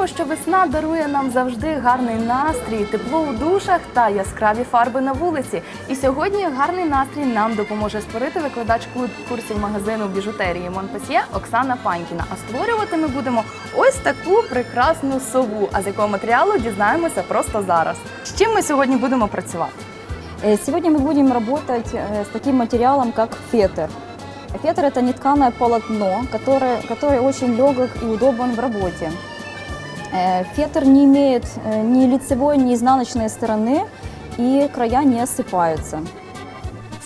Знаємо, що весна дарує нам завжди гарний настрій, тепло у душах та яскраві фарби на вулиці. І сьогодні гарний настрій нам допоможе створити викладач ку- курсів магазину біжутерії Монпасьє Оксана Панькіна. А створювати ми будемо ось таку прекрасну сову. А з якого матеріалу дізнаємося просто зараз. З чим ми сьогодні будемо працювати? Э, Сегодня мы будем работать э, с таким материалом, как фетр. Фетр – это нетканое полотно, которое, которое очень легок и удобен в работе. Э, Фетр не имеет э, ни лицевой, ни изнаночной стороны, и края не осыпаются.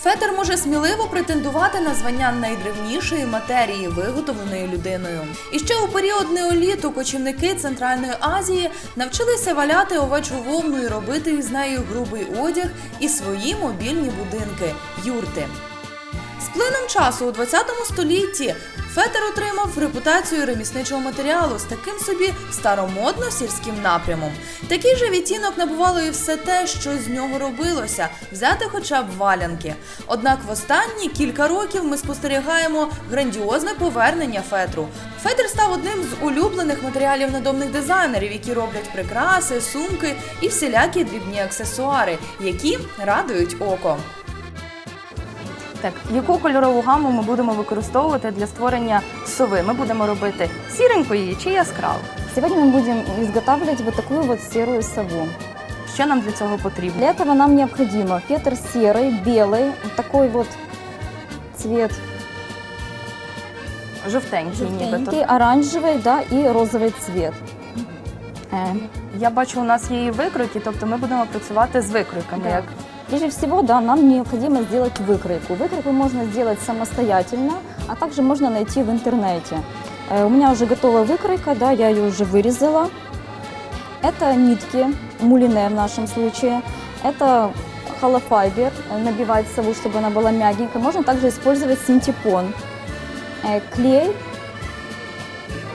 Фетер може сміливо претендувати на звання найдревнішої матерії, виготовленої людиною. І ще у період неоліту кочівники Центральної Азії навчилися валяти овечу вовну і робити із нею грубий одяг і свої мобільні будинки юрти. Плином часу у 20 столітті фетер отримав репутацію ремісничого матеріалу з таким собі старомодно сільським напрямом. Такий же відтінок набувало і все те, що з нього робилося, взяти хоча б валянки. Однак в останні кілька років ми спостерігаємо грандіозне повернення фетру. Фетр став одним з улюблених матеріалів надомних дизайнерів, які роблять прикраси, сумки і всілякі дрібні аксесуари, які радують око Так, яку кольорову гаму ми будемо використовувати для створення сови? Ми будемо робити сіренько її чи яскраво? Сегодня мы будем изготавливать вот такую вот серую сову. Що нам для цього потрібно? Для этого нам необходимо фетр серый, белый, вот такой вот цвет Жовтенький, нібито. желтенький, оранжевый, да, и розовый цвет. Э, Я бачу, у нас є і викройки, тобто ми будемо працювати з викройками. Да. Як Прежде всего, да, нам необходимо сделать выкройку. Выкройку можно сделать самостоятельно, а также можно найти в интернете. Э, У меня уже готова выкройка, да, я ее уже вырезала. Это нитки, мулине в нашем случае. Это холофайбер, э, набивать сову, чтобы она была мягенькая. Можно также использовать синтепон. Э, Клей,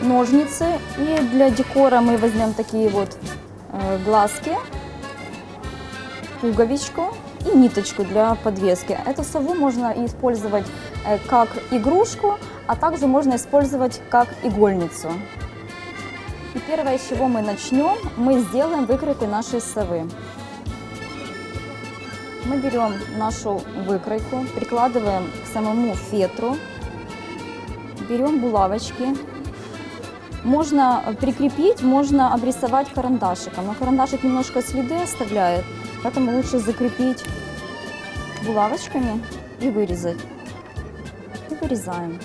ножницы. И для декора мы возьмем такие вот глазки пуговичку и ниточку для подвески. Эту сову можно использовать э, как игрушку, а также можно использовать как игольницу. И первое, с чего мы начнем, мы сделаем выкройку нашей совы. Мы берем нашу выкройку, прикладываем к самому фетру, берем булавочки. Можно прикрепить, можно обрисовать карандашиком, но карандашик немножко следы оставляет, поэтому лучше закрепить булавочками и вырезать. И вырезаем.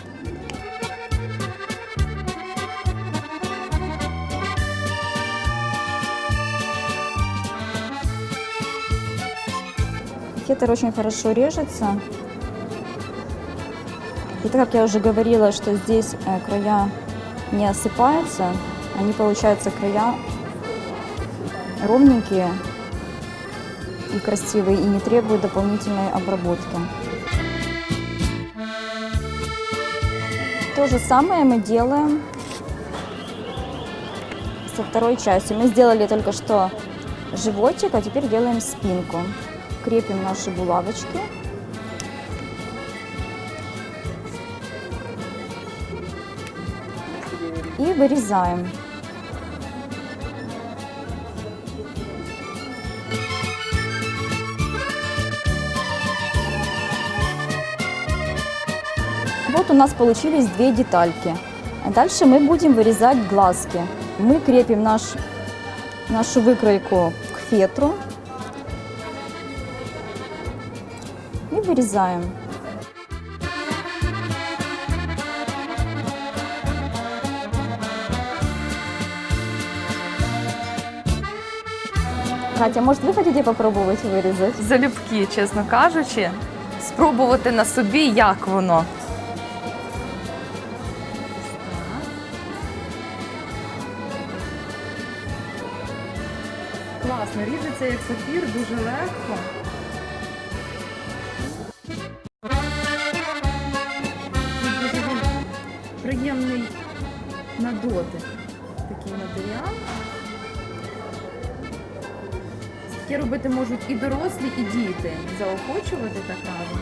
Фетр очень хорошо режется. И так как я уже говорила, что здесь э, края не осыпаются, они получаются края ровненькие и красивые, и не требуют дополнительной обработки. То же самое мы делаем со второй частью. Мы сделали только что животик, а теперь делаем спинку. Крепим наши булавочки. И вырезаем. Вот у нас получились две детальки. А Дальше мы будем вырезать глазки. Мы крепим наш, нашу выкройку к фетру и вырезаем. Катя, может, вы хотите попробовать вырезать? залюбки, чесно кажучи, спробувати на собі, як воно. Класно, ріжеться як сапір, дуже легко. Дуже приємний на дотик. Такий матеріал. Таке робити можуть і дорослі, і діти. Заохочувати так разом.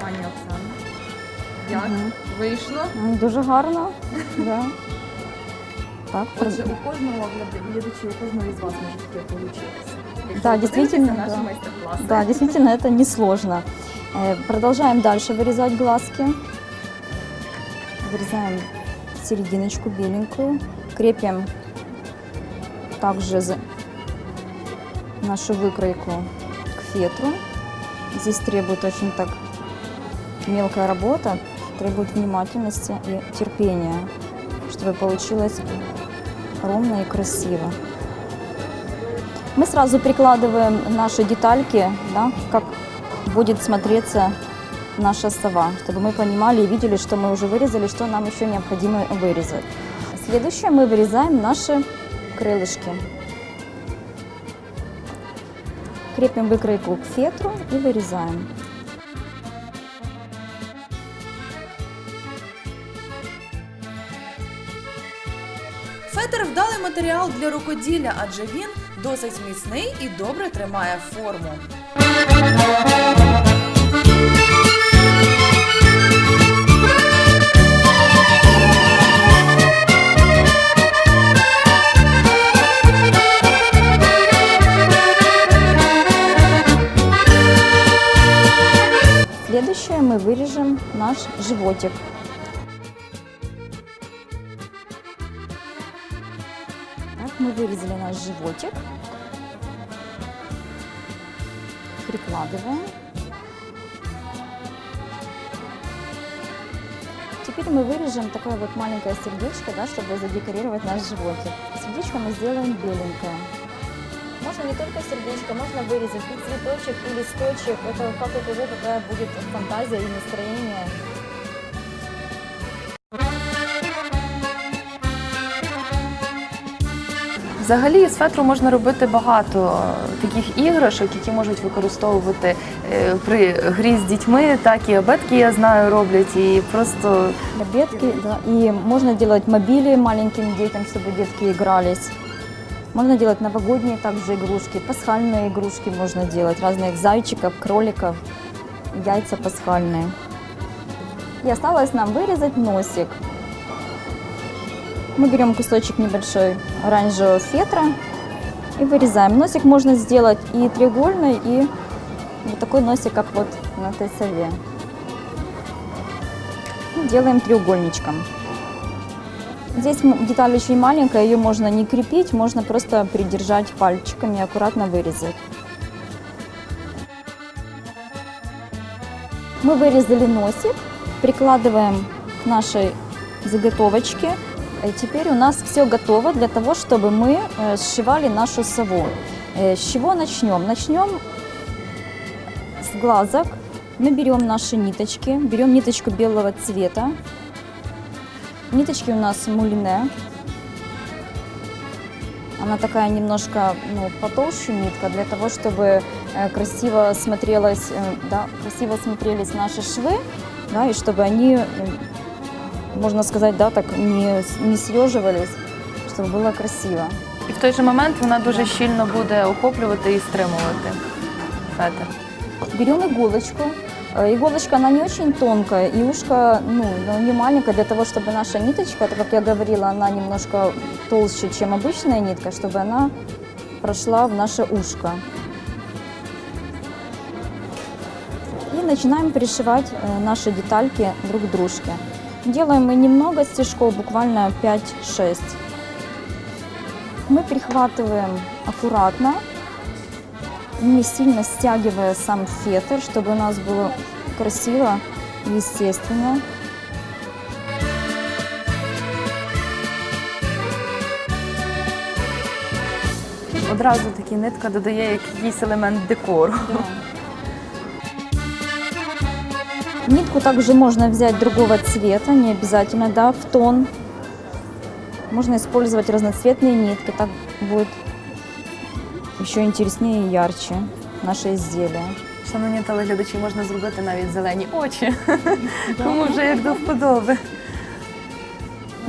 Пані Оксана. Як вийшло? Дуже гарно. Да. Так, Отже, у кожного гляд- глядачі, у кожного із вас може таке получитися. Якщо Да, ви действительно, подивитеся наші да. майстер-класи. Да, действительно, это несложно. Э, Продолжаем дальше вырезать глазки. Вырезаем серединочку беленькую. Крепим также за- нашу выкройку к фетру. Здесь требует очень так мелкая работа, требует внимательности и терпения, чтобы получилось ровно и красиво. Мы сразу прикладываем наши детальки, да, как будет смотреться наша сова, чтобы мы понимали и видели, что мы уже вырезали, что нам еще необходимо вырезать. Следующее мы вырезаем наши крылышки. Крепим выкройку к фетру и вырезаем. Вдалий матеріал для рукоділля, адже він досить міцний і добре тримає форму. Следующее мы вырежем наш животик. Мы вырезали наш животик. Прикладываем. Теперь мы вырежем такое вот маленькое сердечко, да, чтобы задекорировать наш животик. Сердечко мы сделаем беленькое. Можно не только сердечко, можно вырезать и цветочек, и листочек. Это как у кого какая будет фантазия и настроение. Взагалі з фетру можна робити багато е, таких іграшок, які можуть використовувати е, при грі з дітьми, так і абетки, я знаю, роблять. І просто Обедки, да. И можно делать мобили маленьким детям, чтобы детки игрались. Можно делать новогодние также игрушки, пасхальные игрушки можно делать, разных зайчиков, кроликов, яйца пасхальные. И осталось нам вырезать носик. Мы берем кусочек небольшой оранжевого фетра и вырезаем. Носик можно сделать и треугольный, и вот такой носик, как вот на этой сове. И делаем треугольничком. Здесь деталь очень маленькая, ее можно не крепить, можно просто придержать пальчиками и аккуратно вырезать. Мы вырезали носик, прикладываем к нашей заготовочке. И теперь у нас все готово для того, чтобы мы э, сшивали нашу сову. Э, С чего начнем? Начнем с глазок. Мы берем наши ниточки, берем ниточку белого цвета. Ниточки у нас мулине. Она такая немножко ну, потолще нитка, для того, чтобы э, красиво смотрелось, э, да, красиво смотрелись наши швы, да, и чтобы они, э, можно сказать, да, так не, с- не съеживались, чтобы было красиво. і в той же момент вона дуже щільно буде охоплювати і стримувати фетр. Берем иголочку. Э, Иголочка, она не очень тонкая, и ушко, ну, ну, не маленькое, для того, чтобы наша ниточка, так как я говорила, она немножко толще, чем обычная нитка, чтобы она прошла в наше ушко. И начинаем пришивать э, наши детальки друг к дружке. Делаем мы немного стежков, буквально 5-6. Мы прихватываем аккуратно, не сильно стягивая сам фетр, чтобы у нас было красиво и естественно. Одразу таки нитка додає якийсь елемент декору. Нитку также можно взять другого цвета, не обязательно, да, в тон. Можно использовать разноцветные нитки, так будет еще интереснее и ярче наше изделие. Шановні телеглядачі, можна зробити навіть зелені очі. Кому вже як до вподоби.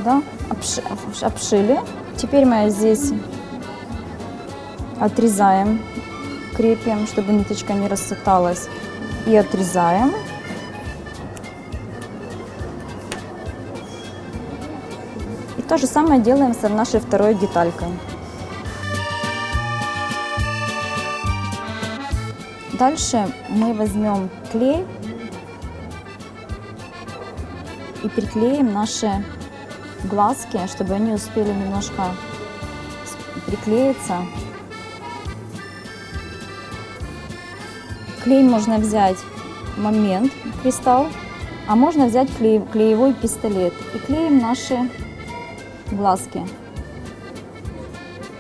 Да, обши- обш- обшили. Теперь мы здесь отрезаем, крепим, чтобы ниточка не рассыпалась. И отрезаем. То же самое делаем с нашей второй деталькой. Дальше мы возьмем клей и приклеим наши глазки, чтобы они успели немножко приклеиться. Клей можно взять момент, кристалл, а можно взять клеевой пистолет и клеим наши глазки.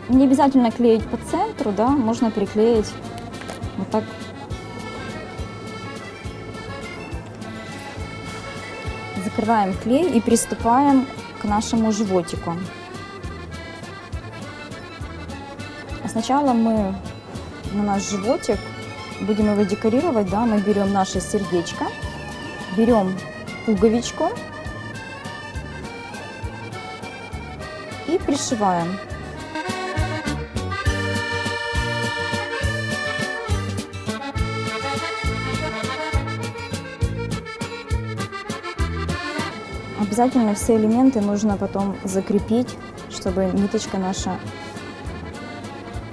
Не обязательно клеить по центру, да, можно приклеить вот так. Закрываем клей и приступаем к нашему животику. Сначала мы на наш животик будем его декорировать, да, мы берем наше сердечко, берем пуговичку пришиваем. Обязательно все элементы нужно потом закрепить, чтобы ниточка наша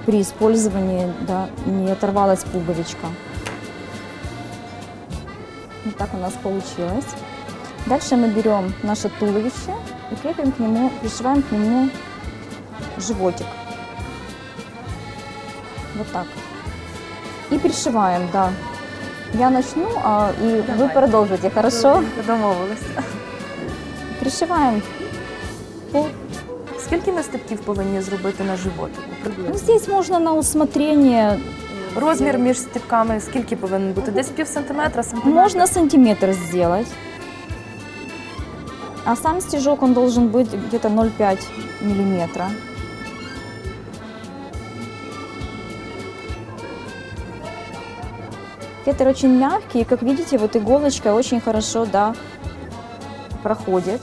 при использовании да, не оторвалась пуговичка. Вот так у нас получилось. Дальше мы берем наше туловище и крепим к нему, пришиваем к нему животик. Вот так. И пришиваем, да. Я начну, а и вы Давай. продолжите, хорошо? Домовились. Пришиваем. по- Скільки ми степків повинні зробити на животику? Ну, Приблизно. здесь можно на усмотрение. Розмір між степками скільки повинен бути? Десь пів сантиметра, сантиметр? Можно сантиметр сделать. А сам стежок, он должен быть где-то 0,5 миллиметра. Фетр очень мягкий, и, как видите, вот иголочка очень хорошо, да, проходит.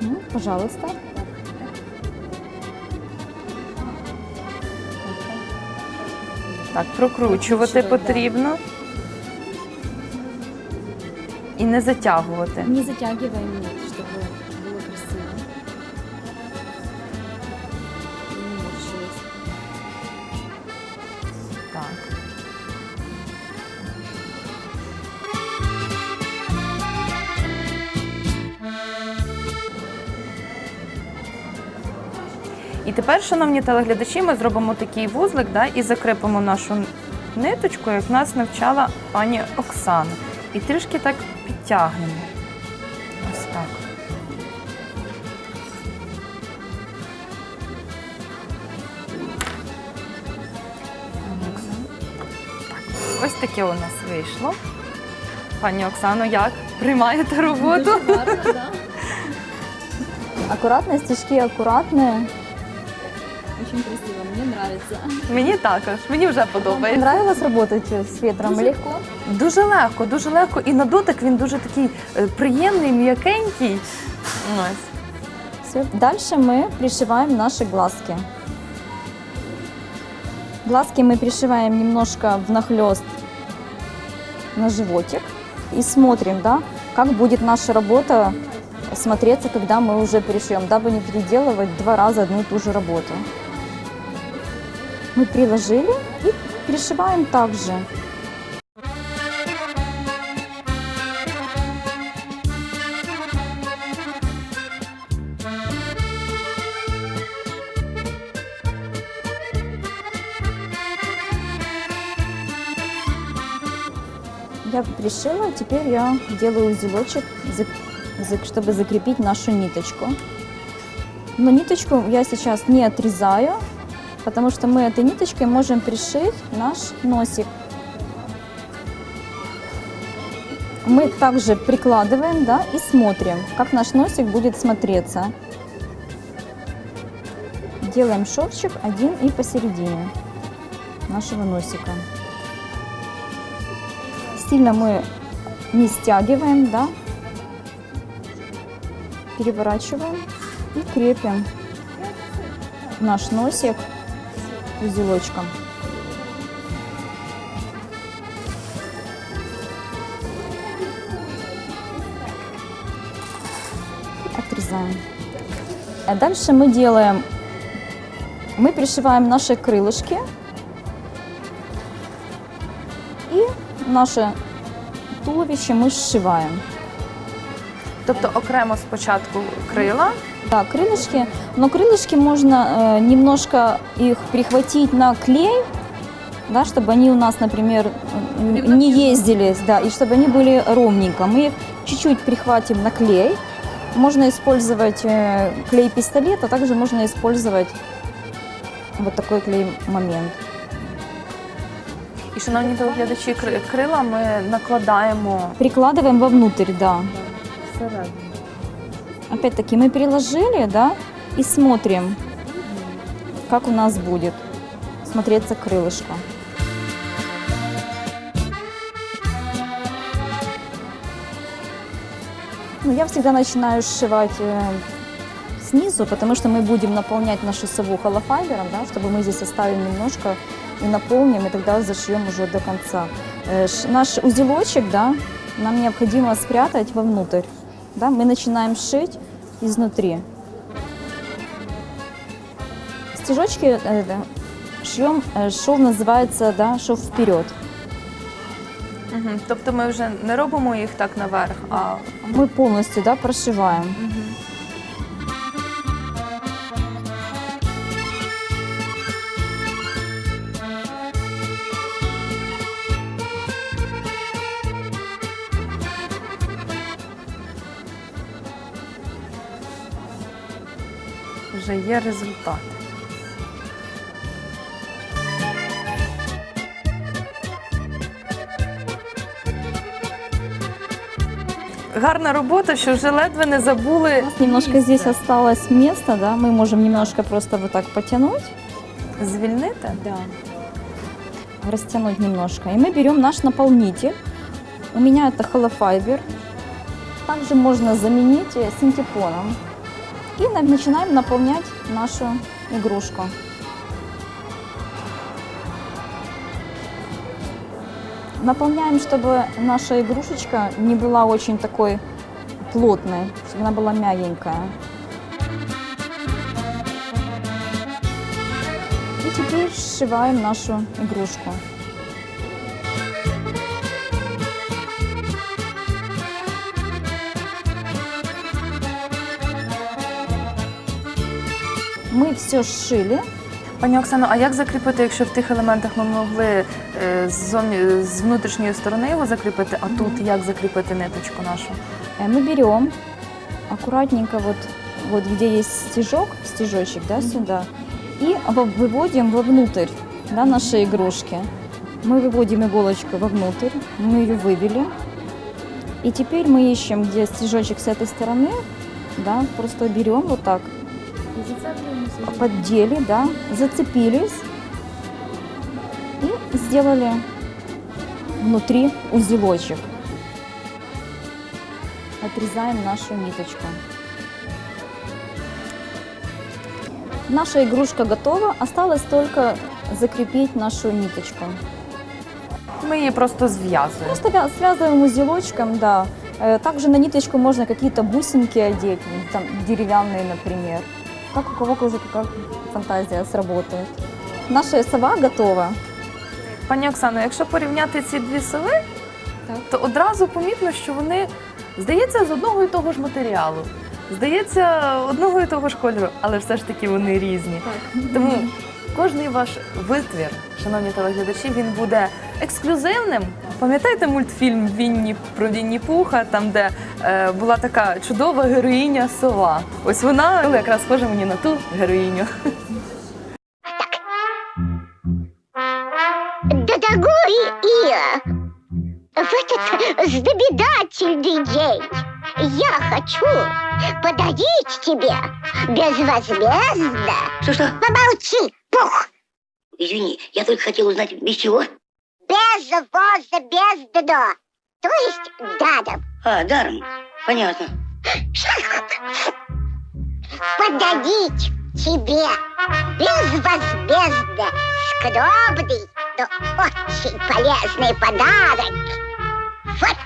Ну, пожалуйста. Так, прокручувати да. потрібно. І не затягувати. Не затягиваем, тепер, шановні телеглядачі, ми зробимо такий вузлик да, і закріпимо нашу ниточку, як нас навчала пані Оксана. І трішки так підтягнемо. Ось так. Так, Ось таке у нас вийшло. Пані Оксано, як приймаєте роботу? Аккуратно, стежки аккуратные. Очень красиво, мне нравится. Мені також, мені вже подобається. Нравилось работать с ветром? Легко? Дуже легко, дуже легко. І на дотик він дуже такий е, приємний, м'якенький. Ось. Все. Дальше мы пришиваем наши глазки. Глазки мы пришиваем немножко внахлёст на животик и смотрим, да, как будет наша работа смотреться, когда мы уже пришьем, дабы не переделывать два раза одну и ту же работу. Мы приложили и пришиваем также. Я пришила, теперь я делаю узелочек, чтобы закрепить нашу ниточку. Но ниточку я сейчас не отрезаю, потому что мы этой ниточкой можем пришить наш носик. Мы также прикладываем, да, и смотрим, как наш носик будет смотреться. Делаем шовчик один и посередине нашего носика. Сильно мы не стягиваем, да, переворачиваем и крепим наш носик узілочком. Отрезаем. А дальше мы делаем, мы пришиваем наши крылышки и наше туловище мы сшиваем. Тобто окремо спочатку крила, Да, крылышки, но крылышки можно э, немножко их прихватить на клей, да, чтобы они у нас, например, м, не ездили, да, и чтобы они были ровненько. Мы их чуть-чуть прихватим на клей. Можно использовать э, клей-пистолет, а также можно использовать вот такой клей-момент. і шановні телеглядачі, кри- крила ми накладаємо Прикладываем вовнутрь, да. Опять-таки мы переложили, да, и смотрим, как у нас будет смотреться крылышко. Ну, я всегда начинаю сшивать э, снизу, потому что мы будем наполнять нашу сову холофайбером, да, чтобы мы здесь оставим немножко и наполним, и тогда зашьем уже до конца. Э, наш узелочек, да, нам необходимо спрятать вовнутрь. Да, мы начинаем шить изнутри. Стежочки э, да, шьем, э, шов называется, да, шов вперед. Мгм. Тобто ми вже не робимо їх так наверх, а Мы полностью, да, прошиваем. вже є результат. Гарна робота, що вже ледве не забули. У нас немножко здесь осталось место, да, мы можем немножко просто вот так потянуть. звільнити. Да. Растянуть немножко. И мы берем наш наполнитель. У меня это холофайбер. Также можно заменить э, синтепоном. И на- начинаем наполнять нашу игрушку. Наполняем, чтобы наша игрушечка не была очень такой плотной, чтобы она была мягенькая. И теперь сшиваем нашу игрушку. Мы все сшили. Пані Оксано, а як закріпити, якщо в тих елементах ми могли е, з, зовні- з внутрішньої сторони його закріпити, а тут як закріпити ниточку нашу? Э, Мы берем аккуратненько вот, вот где есть стежок, стежочек, да, сюда, и во- выводим вовнутрь да, нашей игрушки. Мы выводим иголочку вовнутрь, мы ее вывели. И теперь мы ищем, где стежочек с этой стороны, да, просто берем вот так, поддели, да, зацепились и сделали внутри узелочек. Отрезаем нашу ниточку. Наша игрушка готова, осталось только закрепить нашу ниточку. Ми її просто зв'язуємо. Просто вя- связываем узелочком, да. Э, Также на ниточку можно какие-то бусинки одеть, ну, там, деревянные, например. Как у кого уже какая фантазия сработает. Наша сова готова. Пані Оксано, якщо порівняти ці дві сови, Так. то одразу помітно, що вони, здається, з одного і того ж матеріалу. Здається, одного і того ж кольору, але все ж таки вони різні. Тому кожний ваш витвір, шановні телеглядачі, він буде ексклюзивним. Пам'ятаєте мультфільм Вінні про Вінні Пуха, там де е, була така чудова героїня сова. Ось вона якраз схожа мені на ту героїню. Дорогой Ия, в этот знаменательный день я хочу подарить тебе безвозмездно... Что-что? Помолчи, пух! Извини, я только хотел узнать, без чего? без воза, без дно. То есть даром. А, даром. Понятно. Подарить тебе безвозмездно скромный, но очень полезный подарок. Вот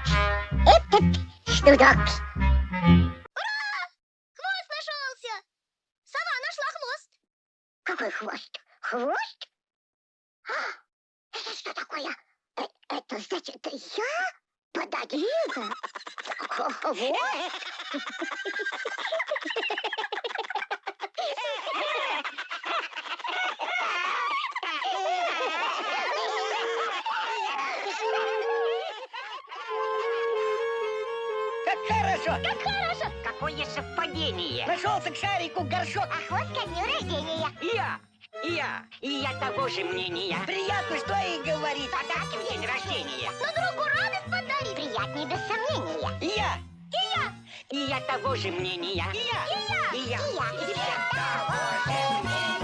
этот шнурок. Ура! Хвост нашелся! Сова нашла хвост. Какой хвост? Хвост? А! Это что такое? Э, это значит, я? Подарила? Вот. Как хорошо! Как хорошо! Какое совпадение! Нашелся к шарику горшок! А вот ко дню рождения! Я! Я, и я того же мнения. Приятно, что и говорит. Подарки в день рождения. Но другу радость подарить! Приятнее без сомнения! И я. И я того же мнения. И я. И я! И я. И я! И я!